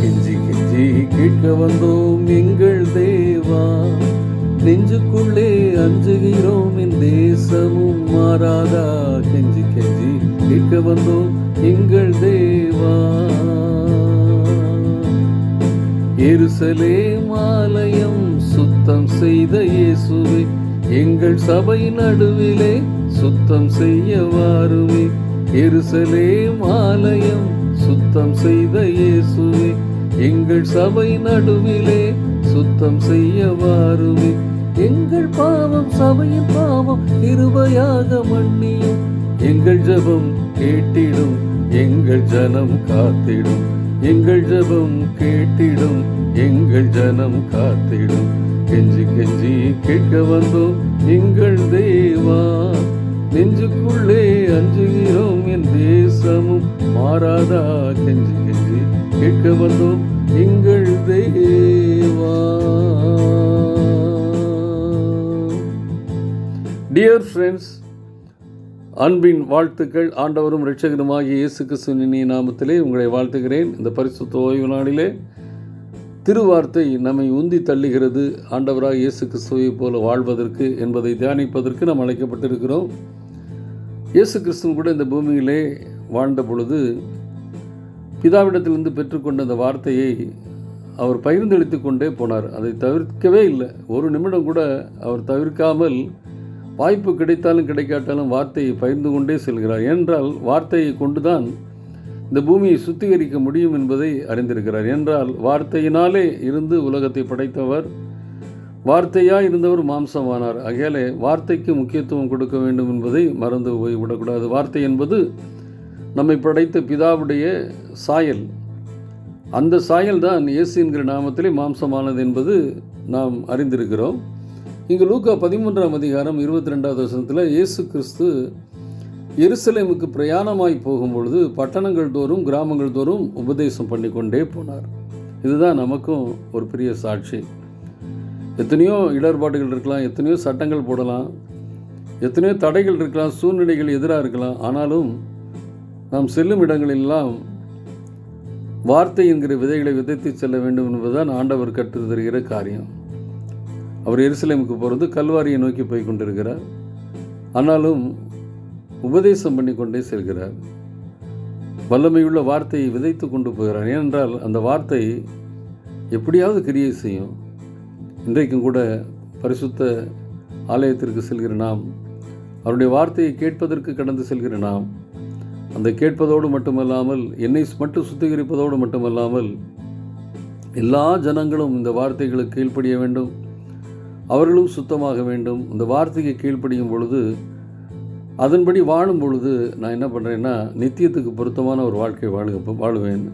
கெஞ்சி கெஞ்சி கேட்க வந்தோம் எங்கள் தேவா. நெஞ்சுக்குள்ளே அஞ்சுகிறோம் என் தேசமும் மாறாதா. கெஞ்சி கெஞ்சி கேட்க வந்தோம் எங்கள் தேவா. எருசலே மாலயம் சுத்தம் செய்த இயேசுவே. எங்கள் சபை நடுவிலே சுத்தம் செய்ய வாருமே எருசலே மாலயம் சுத்தம் செய்த இயேசுவே எங்கள் சபை நடுவிலே சுத்தம் செய்ய வாருவே எங்கள் பாவம் சபையின் பாவம் கிருபையாக மன்னியும். எங்கள் ஜபம் கேட்டிடும் எங்கள் ஜனம் காத்திடும். எங்கள் ஜபம் கேட்டிடும் எங்கள் ஜனம் காத்திடும். கெஞ்சி கெஞ்சி கேட்க வந்தோம் எங்கள் தேவா. நெஞ்சுக்குள்ளே அஞ்சுகிறோம் என் தேசமும். மாறாதா கெஞ்சி கெஞ்சி கேட்க வந்தோம் எங்கள் தேவா. டியர் ஃப்ரெண்ட்ஸ் அன்பின் வாழ்த்துக்கள். ஆண்டவரும் ரட்சகருமாகிய இயேசு கிறிஸ்துவின் நாமத்திலே உங்களை வாழ்த்துகிறேன். இந்த பரிசுத்த ஓய்வு நாளிலே திருவார்த்தை நம்மை உந்தி தள்ளுகிறது. ஆண்டவராக இயேசு கிறிஸ்துவை போல வாழ்வதற்கு என்பதை தியானிப்பதற்கு நாம் அழைக்கப்பட்டிருக்கிறோம். இயேசு கிறிஸ்துவும் கூட இந்த பூமியிலே வாழ்ந்த பொழுது பிதாவிடத்திலிருந்து பெற்றுக்கொண்ட அந்த வார்த்தையை அவர் பகிர்ந்தளித்து கொண்டே போனார். அதை தவிர்க்கவே இல்லை. ஒரு நிமிடம் கூட அவர் தவிர்க்காமல் வாய்ப்பு கிடைத்தாலும் கிடைக்காட்டாலும் வார்த்தையை பகிர்ந்து கொண்டே செல்கிறார். என்றால் வார்த்தையை கொண்டுதான் இந்த பூமியை சுத்திகரிக்க முடியும் என்பதை அறிந்திருக்கிறார். என்றால் வார்த்தையினாலே இருந்து உலகத்தை படைத்தவர் வார்த்தையாக இருந்தவர் மாம்சமானார். ஆகையாலே வார்த்தைக்கு முக்கியத்துவம் கொடுக்க வேண்டும் என்பதை மறந்து போய் விடக்கூடாது வார்த்தை என்பது நம்மை படைத்த பிதாவுடைய சாயல். அந்த சாயல் தான் இயேசு என்கிற நாமத்திலே மாம்சமானது என்பது நாம் அறிந்திருக்கிறோம். இங்கு லூக்கா பதிமூன்றாம் அதிகாரம் இருபத்தி ரெண்டாவது வருஷத்தில் இயேசு கிறிஸ்து எருசலேமுக்கு பிரயாணமாய் போகும்பொழுது பட்டணங்கள் தோறும் கிராமங்கள் தோறும் உபதேசம் பண்ணிக்கொண்டே போனார். இதுதான் நமக்கும் ஒரு பெரிய சாட்சி. எத்தனையோ இடர்பாடுகள் இருக்கலாம் எத்தனையோ சட்டங்கள் போடலாம் எத்தனையோ தடைகள் இருக்கலாம் சூழ்நிலைகள் எதிராக இருக்கலாம். ஆனாலும் நாம் செல்லும் இடங்களெல்லாம் வார்த்தை என்கிற விதைகளை விதைத்து செல்ல வேண்டும் என்பதுதான் ஆண்டவர் கற்று தருகிற காரியம். அவர் எருசலேமுக்கு போகிறது கல்வாரியை நோக்கி போய் கொண்டிருக்கிறார். ஆனாலும் உபதேசம் பண்ணி கொண்டே செல்கிறார். வல்லமையுள்ள வார்த்தையை விதைத்து கொண்டு போகிறார். ஏனென்றால் அந்த வார்த்தை எப்படியாவது கிரியை செய்யும். இன்றைக்கும் கூட பரிசுத்த ஆலயத்திற்கு செல்கிற நாம் அவருடைய வார்த்தையை கேட்பதற்கு கடந்து செல்கிற நாம் அந்த கேட்பதோடு மட்டுமல்லாமல் என்னை மட்டும் சுத்திகரிப்பதோடு மட்டுமல்லாமல் எல்லா ஜனங்களும் இந்த வார்த்தைகளுக்கு கீழ்ப்படிய வேண்டும் அவர்களும் சுத்தமாக வேண்டும். இந்த வார்த்தைக்கு கீழ்ப்படியும் பொழுது அதன்படி வாழும் பொழுது நான் என்ன பண்ணுறேன்னா நித்தியத்துக்கு பொருத்தமான ஒரு வாழ்க்கை வாழ வாழுவேன்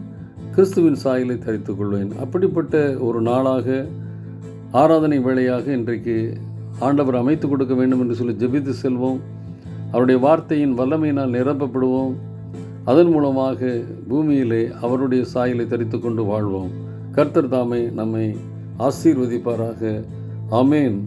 கிறிஸ்துவின் சாயலை தரித்துக்கொள்வேன் அப்படிப்பட்ட ஒரு நாளாக ஆராதனை வேளையாக இன்றைக்கு ஆண்டவர் அமைத்து கொடுக்க வேண்டும் என்று சொல்லி ஜெபித்து செல்வோம். அவருடைய வார்த்தையின் வல்லமையினால் நிரப்பப்படுவோம். அதன் மூலமாக பூமியிலே அவருடைய சாயலை தரித்து கொண்டு வாழ்வோம். கர்த்தர் தாமே நம்மை ஆசீர்வதிப்பாராக. அமேன்